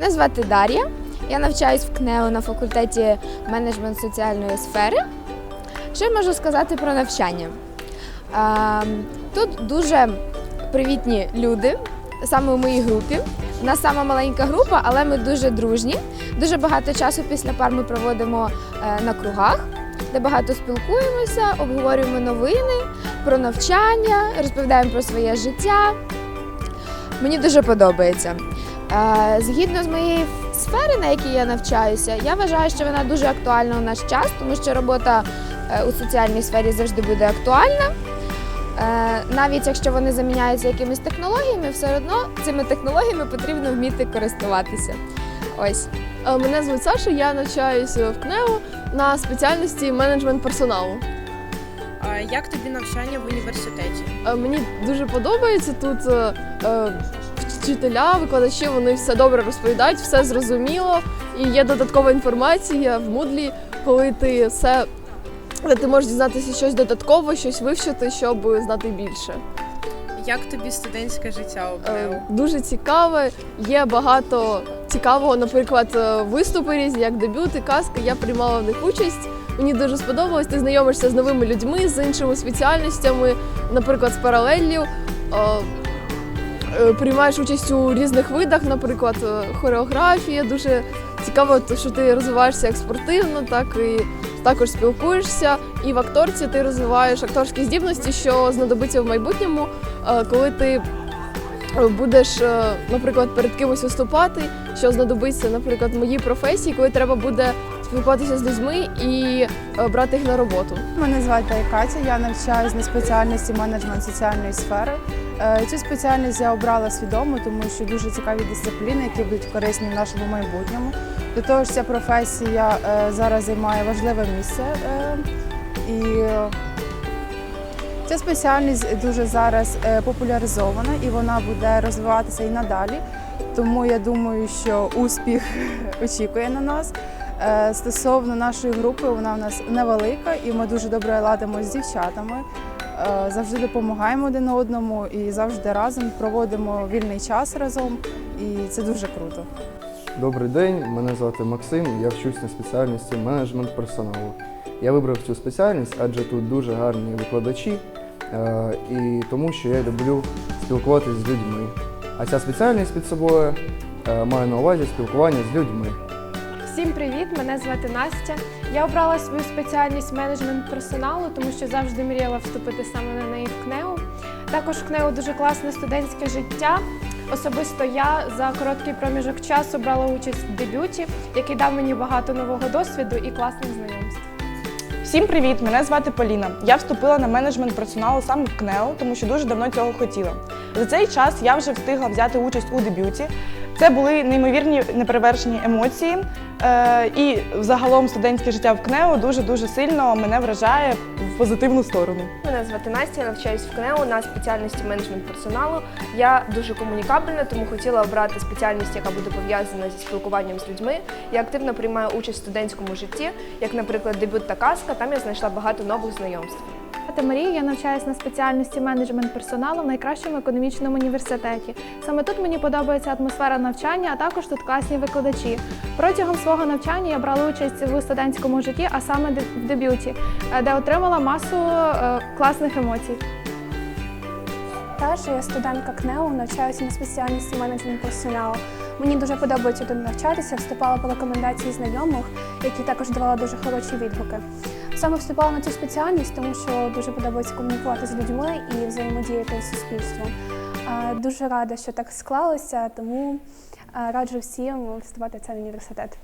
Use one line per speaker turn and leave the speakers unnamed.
Мене звати Дар'я. Я навчаюсь в КНЕУ на факультеті менеджмент соціальної сфери. Що я можу сказати про навчання? Тут дуже привітні люди, саме у моїй групі. У нас сама маленька група, але ми дуже дружні. Дуже багато часу після пар ми проводимо е, на кругах, де багато спілкуємося, обговорюємо новини про навчання, розповідаємо про своє життя. Мені дуже подобається. Згідно з моєї сфери, на якій я навчаюся, я вважаю, що вона дуже актуальна у наш час, тому що робота е, у соціальній сфері завжди буде актуальна. Е, Навіть якщо вони заміняються якимись технологіями, все одно цими технологіями потрібно вміти користуватися. Ось.
Е, Мене звуть Саша, я навчаюся в КНЕУ на спеціальності менеджмент персоналу.
Як тобі навчання в університеті?
Мені дуже подобається тут вчителя, викладачі, вони все добре розповідають, все зрозуміло. І є додаткова інформація в Moodle, коли ти все де ти можеш дізнатися щось додатково, щось вивчити, щоб знати більше.
Як тобі студентське життя
Е, Дуже цікаве. Є багато цікавого, наприклад, е, виступи різні, як дебюти, казки. Я приймала в них участь. Мені дуже сподобалось. Ти знайомишся з новими людьми, з іншими спеціальностями, наприклад, з паралеллю. Е, Приймаєш участь у різних видах, наприклад, е, хореографія. Дуже цікаво, що ти розвиваєшся як спортивно, так і також спілкуєшся. І в акторці ти розвиваєш акторські здібності, що знадобиться в майбутньому, е, коли ти будеш, наприклад, перед кимось виступати, що знадобиться, наприклад, в моїй професії, коли треба буде спілкуватися з людьми і брати їх на роботу.
Мене звати Катя, я навчаюсь на спеціальності менеджмент соціальної сфери. Е, Цю спеціальність я обрала свідомо, тому що дуже цікаві дисципліни, які будуть корисні в нашому майбутньому. До того ж, ця професія е, зараз займає важливе місце. е, І ця спеціальність дуже зараз популяризована і вона буде розвиватися і надалі. Тому я думаю, що успіх очікує на нас. Стосовно нашої групи, вона у нас невелика, і ми дуже добре ладимо з дівчатами. Е, Завжди допомагаємо один одному і завжди разом проводимо вільний час разом, і це дуже круто.
Добрий день, мене звати Максим, я вчусь на спеціальності менеджмент персоналу. Я вибрав цю спеціальність, адже тут дуже гарні викладачі, е, і тому що я люблю спілкуватися з людьми. А ця спеціальність під собою е, має на увазі спілкування з людьми.
Всім привіт! Мене звати Настя. Я обрала свою спеціальність менеджмент персоналу, тому що завжди мріяла вступити саме на неї в КНЕУ. Також в КНЕУ дуже класне студентське життя. Особисто я за короткий проміжок часу брала участь в дебюті, який дав мені багато нового досвіду і класних знайомств.
Всім привіт! Мене звати Поліна. Я вступила на менеджмент персоналу саме в КНЕО, тому що дуже давно цього хотіла. За цей час я вже встигла взяти участь у дебюті. Це були неймовірні неперевершені емоції. Е, і загалом студентське життя в КНЕО дуже дуже сильно мене вражає в позитивну сторону.
Мене звати Настя, я навчаюсь в КНЕУ на спеціальності менеджмент персоналу. Я дуже комунікабельна, тому хотіла обрати спеціальність, яка буде пов'язана зі спілкуванням з людьми. Я активно приймаю участь в студентському житті, як, наприклад, дебют та казка. Там я знайшла багато нових знайомств.
Звати Марія, я навчаюся на спеціальності менеджмент персоналу в найкращому економічному університеті. Саме тут мені подобається атмосфера навчання, а також тут класні викладачі. Протягом свого навчання я брала участь у студентському житті, а саме в дебюті, е, де отримала масу е, класних емоцій.
Таша, я студентка КНЕУ, навчаюся на спеціальності менеджмент персоналу. Мені дуже подобається тут навчатися, вступала по рекомендації знайомих, які також давали дуже хороші відгуки. Саме вступала на цю спеціальність, тому що дуже подобається комунікувати з людьми і взаємодіяти з суспільством. Дуже рада, що так склалося, тому раджу всім вступати в цей університет.